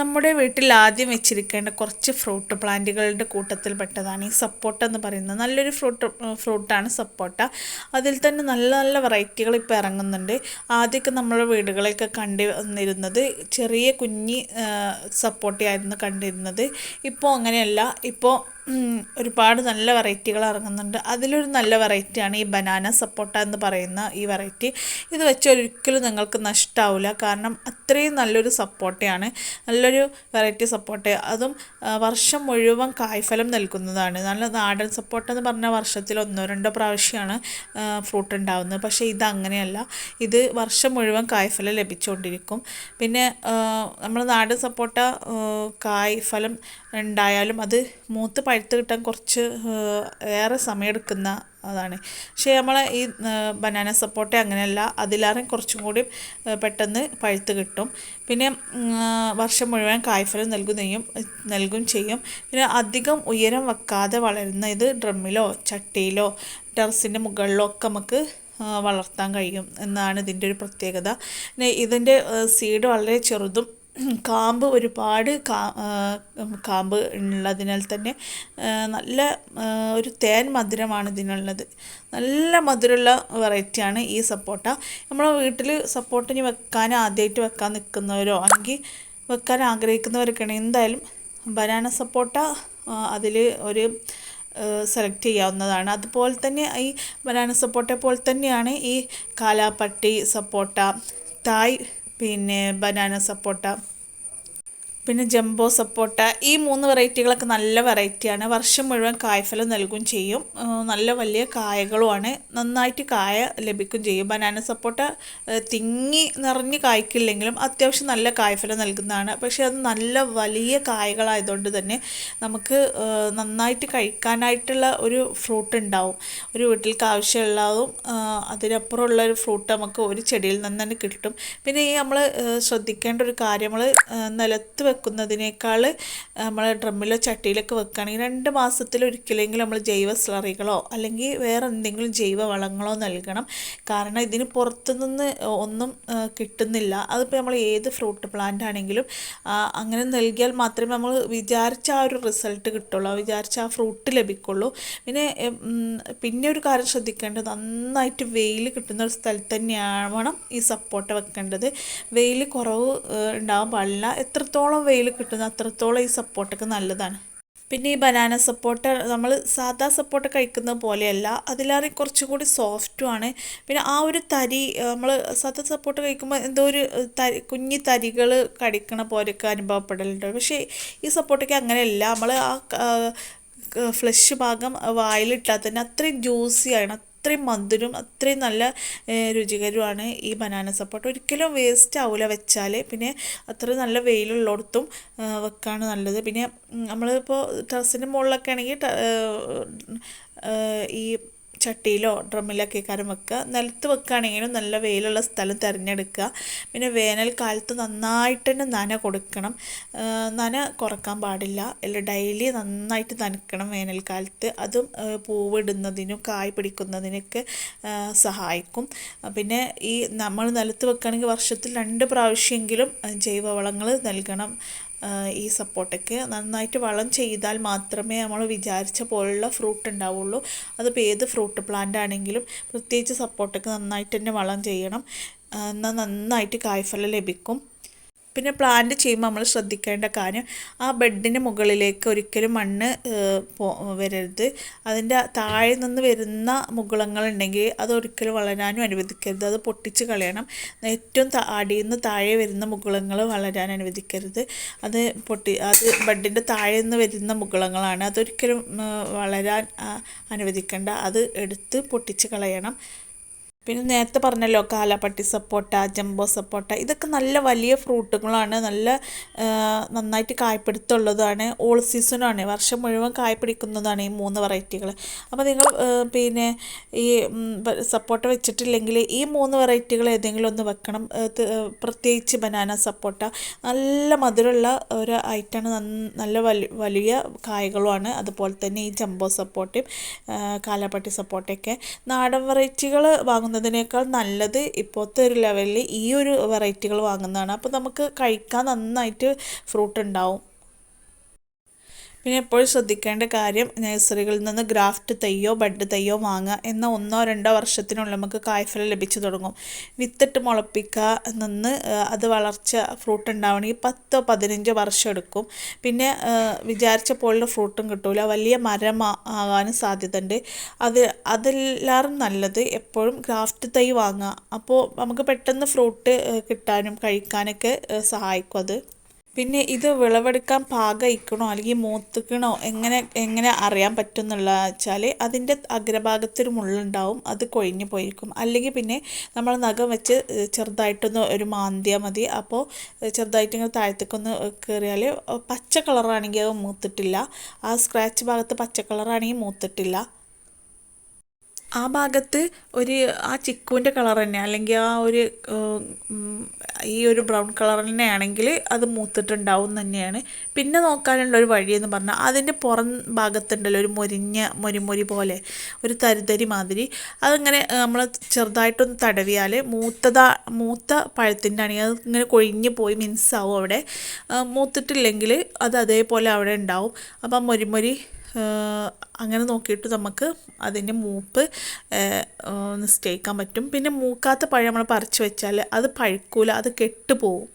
നമ്മുടെ വീട്ടിൽ ആദ്യം വെച്ചിരിക്കേണ്ട കുറച്ച് ഫ്രൂട്ട് പ്ലാന്റുകളുടെ കൂട്ടത്തിൽ കൂട്ടത്തിൽപ്പെട്ടതാണ് ഈ സപ്പോട്ട എന്ന് പറയുന്നത് നല്ലൊരു ഫ്രൂട്ട് ഫ്രൂട്ടാണ് സപ്പോട്ട അതിൽ തന്നെ നല്ല നല്ല വെറൈറ്റികൾ ഇപ്പോൾ ഇറങ്ങുന്നുണ്ട്. ആദ്യമൊക്കെ നമ്മുടെ വീടുകളിലൊക്കെ കണ്ടു വന്നിരുന്നത് ചെറിയ കുഞ്ഞി സപ്പോട്ടയായിരുന്നു കണ്ടിരുന്നത്. ഇപ്പോൾ അങ്ങനെയല്ല. ഇപ്പോൾ ഒരുപാട് നല്ല വെറൈറ്റികൾ ഇറങ്ങുന്നുണ്ട്. അതിലൊരു നല്ല വെറൈറ്റിയാണ് ഈ ബനാന സപ്പോട്ട എന്ന് പറയുന്ന ഈ വെറൈറ്റി. ഇത് വെച്ച് ഒരിക്കലും നിങ്ങൾക്ക് നഷ്ടാവില്ല കാരണം അത്രയും നല്ലൊരു സപ്പോട്ടയാണ്. നല്ലൊരു വെറൈറ്റി സപ്പോട്ട. അതും വർഷം മുഴുവൻ കായ്ഫലം നൽകുന്നതാണ്. നല്ല നാടൻ സപ്പോട്ട എന്ന് പറഞ്ഞാൽ വർഷത്തിൽ ഒന്നോ രണ്ടോ പ്രാവശ്യമാണ് ഫ്രൂട്ട് ഉണ്ടാവുന്നത്. പക്ഷേ ഇത് അങ്ങനെയല്ല. ഇത് വർഷം മുഴുവൻ കായ്ഫലം ലഭിച്ചുകൊണ്ടിരിക്കും. പിന്നെ നമ്മൾ നാടൻ സപ്പോട്ട കായ്ഫലം ഉണ്ടായാലും അത് മൂത്ത് പഴുത്ത് കിട്ടാൻ കുറച്ച് ഏറെ സമയമെടുക്കുന്ന അതാണ്. പക്ഷേ നമ്മൾ ഈ ബനാന സപ്പോട്ട അങ്ങനെയല്ല അതിലാറും കുറച്ചും കൂടി പെട്ടെന്ന് പഴുത്ത് കിട്ടും. പിന്നെ വർഷം മുഴുവൻ കായ്ഫലം നൽകുകയും നൽകും ചെയ്യും. പിന്നെ അധികം ഉയരം വെക്കാതെ വളരുന്ന ഇത് ഡ്രമ്മിലോ ചട്ടിയിലോ ടെറസിന്റെ മുകളിലോ ഒക്കെ നമുക്ക് വളർത്താൻ കഴിയും എന്നാണ് ഇതിന്റെ ഒരു പ്രത്യേകത. പിന്നെ ഇതിന്റെ സീഡ് വളരെ ചെറുതും കാമ്പ് ഒരുപാട് കാമ്പ് ഉള്ളതിനാൽ തന്നെ നല്ല ഒരു തേൻ മധുരമാണ് ഇതിനുള്ളത്. നല്ല മധുരമുള്ള വെറൈറ്റിയാണ് ഈ സപ്പോട്ട. നമ്മൾ വീട്ടിൽ സപ്പോട്ട വെക്കാൻ ആദ്യമായിട്ട് വെക്കാൻ നിൽക്കുന്നവരോ അല്ലെങ്കിൽ വെക്കാൻ ആഗ്രഹിക്കുന്നവരൊക്കെയാണ് എന്തായാലും ബനാന സപ്പോട്ട അതിൽ ഒരു സെലക്ട് ചെയ്യാവുന്നതാണ്. അതുപോലെ തന്നെ ഈ ബനാന സപ്പോട്ട പോലെ തന്നെയാണ് ഈ കാലാപ്പട്ടി സപ്പോട്ട തായ് പിന്നെ ബനാന സപ്പോട്ട. പിന്നെ ജംബോ സപ്പോട്ട ഈ മൂന്ന് വെറൈറ്റികളൊക്കെ നല്ല വെറൈറ്റിയാണ്. വർഷം മുഴുവൻ കായ്ഫലം നൽകുകയും ചെയ്യും. നല്ല വലിയ കായകളുമാണ്. നന്നായിട്ട് കായ ലഭിക്കുകയും ചെയ്യും. ബനാന സപ്പോട്ട തിങ്ങി നിറഞ്ഞ് കായ്ക്കില്ലെങ്കിലും അത്യാവശ്യം നല്ല കായ്ഫലം നൽകുന്നതാണ്. പക്ഷേ അത് നല്ല വലിയ കായകളായതുകൊണ്ട് തന്നെ നമുക്ക് നന്നായിട്ട് കഴിക്കാനായിട്ടുള്ള ഒരു ഫ്രൂട്ട് ഉണ്ടാവും. ഒരു വീട്ടിലേക്ക് ആവശ്യമുള്ളതും അതിനപ്പുറമുള്ള ഒരു ഫ്രൂട്ട് നമുക്ക് ഒരു ചെടിയിൽ നിന്ന് തന്നെ കിട്ടും. പിന്നെ ഈ നമ്മൾ ശ്രദ്ധിക്കേണ്ട ഒരു കാര്യം നമ്മൾ നിലത്ത് വെക്കുന്നതിനേക്കാൾ നമ്മൾ ഡ്രമ്മിലോ ചട്ടിയിലൊക്കെ വെക്കുകയാണെങ്കിൽ രണ്ട് മാസത്തിൽ ഒരിക്കലെങ്കിലും നമ്മൾ ജൈവ സ്ലറികളോ അല്ലെങ്കിൽ വേറെ എന്തെങ്കിലും ജൈവ വളങ്ങളോ നൽകണം. കാരണം ഇതിന് പുറത്തുനിന്ന് ഒന്നും കിട്ടുന്നില്ല. അതിപ്പോൾ നമ്മൾ ഏത് ഫ്രൂട്ട് പ്ലാന്റ് ആണെങ്കിലും അങ്ങനെ നൽകിയാൽ മാത്രമേ നമ്മൾ വിചാരിച്ച ആ ഒരു റിസൾട്ട് കിട്ടുള്ളൂ. വിചാരിച്ച ആ ഫ്രൂട്ട് ലഭിക്കുള്ളൂ. പിന്നെ പിന്നെ ഒരു കാര്യം ശ്രദ്ധിക്കേണ്ടത് നന്നായിട്ട് വെയിൽ കിട്ടുന്ന ഒരു സ്ഥലത്ത് തന്നെയാവണം ഈ സപ്പോർട്ട് വെക്കേണ്ടത്. വെയിൽ കുറവ് ഉണ്ടാകാൻ പാടില്ല. എത്രത്തോളം വെയിൽ കിട്ടുന്ന അത്രത്തോളം ഈ സപ്പോർട്ടൊക്കെ നല്ലതാണ്. പിന്നെ ഈ ബനാന സപ്പോർട്ട് നമ്മൾ സാധാ സപ്പോർട്ട് കഴിക്കുന്നത് പോലെയല്ല അതിലേറെ കുറച്ചും കൂടി സോഫ്റ്റുമാണ് പിന്നെ ആ ഒരു തരി നമ്മൾ സാധാ സപ്പോർട്ട് കഴിക്കുമ്പോൾ എന്തോ ഒരു തരി കുഞ്ഞി തരികൾ കടിക്കണ പോലെയൊക്കെ അനുഭവപ്പെടലുണ്ട്. പക്ഷേ ഈ സപ്പോർട്ടൊക്കെ അങ്ങനെയല്ല. നമ്മൾ ആ ഫ്ലഷ് ഭാഗം വായിലിട്ടാൽ തന്നെ അത്രയും ജ്യൂസിയാണ് അത്രയും മധുരം അത്രയും നല്ല രുചികരമാണ് ഈ ബനാന സപ്പോർട്ട് ഒരിക്കലും വേസ്റ്റ് ആവില്ല വെച്ചാൽ പിന്നെ അത്ര നല്ല വെയിലുള്ളിടത്തും വെക്കാണ് നല്ലത്. പിന്നെ നമ്മളിപ്പോൾ ടെറസിന്റെ മുകളിലൊക്കെ ആണെങ്കിൽ ഈ ചട്ടിയിലോ ഡ്രമ്മിലൊക്കെ കാരം വെക്കുക. നിലത്ത് വെക്കുകയാണെങ്കിലും നല്ല വെയിലുള്ള സ്ഥലം തിരഞ്ഞെടുക്കുക. പിന്നെ വേനൽക്കാലത്ത് നന്നായിട്ട് തന്നെ നന കൊടുക്കണം. നന കുറയ്ക്കാൻ പാടില്ല. അല്ല ഡെയിലി നന്നായിട്ട് നനക്കണം വേനൽക്കാലത്ത്. അതും പൂവിടുന്നതിനും കായ് പിടിക്കുന്നതിനൊക്കെ സഹായിക്കും. പിന്നെ ഈ നമ്മൾ നിലത്ത് വെക്കുകയാണെങ്കിൽ വർഷത്തിൽ രണ്ട് പ്രാവശ്യമെങ്കിലും ജൈവവളങ്ങൾ നൽകണം. ഈ സപ്പോട്ടയ്ക്ക് നന്നായിട്ട് വളം ചെയ്താൽ മാത്രമേ നമ്മൾ വിചാരിച്ച പോലുള്ള ഫ്രൂട്ട് ഉണ്ടാവുള്ളൂ. അതിപ്പോൾ ഏത് ഫ്രൂട്ട് പ്ലാന്റ് ആണെങ്കിലും പ്രത്യേകിച്ച് സപ്പോട്ടയ്ക്ക് നന്നായിട്ട് തന്നെ വളം ചെയ്യണം. എന്നാൽ നന്നായിട്ട് കായ്ഫലം ലഭിക്കും. പിന്നെ പ്ലാന്റ് ചെയ്യുമ്പോൾ നമ്മൾ ശ്രദ്ധിക്കേണ്ട കാര്യം ആ ബെഡിന് മുകളിലേക്ക് ഒരിക്കലും മണ്ണ് വരരുത്. അതിന്റെ താഴെ നിന്ന് വരുന്ന മുകുളങ്ങളുണ്ടെങ്കിൽ അത് ഒരിക്കലും വളരാനും അനുവദിക്കരുത്. അത് പൊട്ടിച്ച് കളയണം. ഏറ്റവും അടിയിൽ നിന്ന് താഴെ വരുന്ന മുകുളങ്ങൾ വളരാൻ അനുവദിക്കരുത്. അത് പൊട്ടി അത് ബെഡിന്റെ താഴെ നിന്ന് വരുന്ന മുകുളങ്ങളാണ്. അതൊരിക്കലും വളരാൻ അനുവദിക്കേണ്ട. അത് എടുത്ത് പൊട്ടിച്ച് കളയണം. പിന്നെ നേരത്തെ പറഞ്ഞല്ലോ കാലാപ്പട്ടി സപ്പോട്ട ജംബോ സപ്പോട്ട ഇതൊക്കെ നല്ല വലിയ ഫ്രൂട്ടുകളാണ് നല്ല നന്നായിട്ട് കായ്പിടുത്തമുള്ളതാണ് ഓൾ സീസണാണ് വർഷം മുഴുവൻ കായ്പിടിക്കുന്നതാണ് ഈ മൂന്ന് വെറൈറ്റികൾ അപ്പോൾ നിങ്ങൾ പിന്നെ ഈ സപ്പോട്ട വെച്ചിട്ടില്ലെങ്കിൽ ഈ മൂന്ന് വെറൈറ്റികൾ ഏതെങ്കിലും ഒന്ന് വെക്കണം. പ്രത്യേകിച്ച് ബനാന സപ്പോട്ട നല്ല മധുരമുള്ള ഒരു ഐറ്റമാണ് നല്ല വലിയ കായകളുമാണ്. അതുപോലെ തന്നെ ഈ ജംബോ സപ്പോട്ടയും കാലാപ്പട്ടി സപ്പോട്ടയൊക്കെ. നാടൻ വെറൈറ്റികൾ വാങ്ങുന്ന വാങ്ങുന്നതിനേക്കാൾ നല്ലത് ഇപ്പോഴത്തെ ഒരു ലെവലിൽ ഈ ഒരു വെറൈറ്റികൾ വാങ്ങുന്നതാണ്. അപ്പോൾ നമുക്ക് കഴിക്കാൻ നന്നായിട്ട് ഫ്രൂട്ട് ഉണ്ടാവും. പിന്നെ എപ്പോഴും ശ്രദ്ധിക്കേണ്ട കാര്യം നഴ്സറികളിൽ നിന്ന് ഗ്രാഫ്റ്റ് തയ്യോ ബഡ് തയ്യോ വാങ്ങുക എന്ന ഒന്നോ രണ്ടോ വർഷത്തിനുള്ളിൽ നമുക്ക് കായ്ഫലം ലഭിച്ചു തുടങ്ങും. വിത്തിട്ട് മുളപ്പിക്കുക നിന്ന് അത് വളർച്ച ഫ്രൂട്ട് ഉണ്ടാവണമെങ്കിൽ പത്തോ പതിനഞ്ചോ വർഷം എടുക്കും. പിന്നെ വിചാരിച്ച പോലുള്ള ഫ്രൂട്ടും കിട്ടൂല. വലിയ മരം ആകാനും സാധ്യതയുണ്ട്. അത് അതെല്ലാവരും നല്ലത് എപ്പോഴും ഗ്രാഫ്റ്റ് തൈ വാങ്ങുക. അപ്പോൾ നമുക്ക് പെട്ടെന്ന് ഫ്രൂട്ട് കിട്ടാനും കഴിക്കാനൊക്കെ സഹായിക്കും അത്. പിന്നെ ഇത് വിളവെടുക്കാൻ പാകയിക്കണോ? അല്ലെങ്കിൽ മൂത്തുക്കണോ? എങ്ങനെ എങ്ങനെ അറിയാൻ പറ്റും എന്നുള്ള വെച്ചാൽ അതിന്റെ അഗ്രഭാഗത്തൊരു മുള്ളുണ്ടാവും അത് കൊഴിഞ്ഞു പോയിരിക്കും. അല്ലെങ്കിൽ പിന്നെ നമ്മൾ നഖം വെച്ച് ചെറുതായിട്ടൊന്ന് ഒരു മാന്തിയാൽ മതി. അപ്പോൾ ചെറുതായിട്ട് ഇങ്ങനെ താഴത്തേക്കൊന്ന് കയറിയാൽ പച്ച കളറാണെങ്കിൽ അത് മൂത്തിട്ടില്ല. ആ സ്ക്രാച്ച് ഭാഗത്ത് പച്ച കളറാണെങ്കിൽ മൂത്തിട്ടില്ല. ആ ഭാഗത്ത് ഒരു ആ ചിക്കുവിന്റെ കളർ തന്നെ അല്ലെങ്കിൽ ആ ഒരു ഈ ഒരു ബ്രൗൺ കളർ തന്നെയാണെങ്കിൽ അത് മൂത്തിട്ടുണ്ടാവും തന്നെയാണ്. പിന്നെ നോക്കാനുള്ള ഒരു വഴിയെന്ന് പറഞ്ഞാൽ അതിന്റെ പുറം ഭാഗത്തുണ്ടല്ലോ ഒരു മൊരിഞ്ഞ മൊരിമൊരി പോലെ ഒരു തരിതരി മാതിരി. അതിങ്ങനെ നമ്മൾ ചെറുതായിട്ടൊന്ന് തടവിയാൽ മൂത്തതാ മൂത്ത പഴത്തിന്റെ ആണെങ്കിൽ അത് ഇങ്ങനെ കൊഴിഞ്ഞ് പോയി മിൻസാവും അവിടെ. മൂത്തിട്ടില്ലെങ്കിൽ അത് അതേപോലെ അവിടെ ഉണ്ടാവും. അപ്പം മൊരിമൊരി അങ്ങനെ നോക്കിയിട്ട് നമുക്ക് അതിന്റെ മൂപ്പ് നിശ്ചയിക്കാൻ പറ്റും. പിന്നെ മൂക്കാത്ത പഴം നമ്മൾ പറിച്ച് വെച്ചാൽ അത് പഴുക്കൂല അത് കെട്ട് പോവും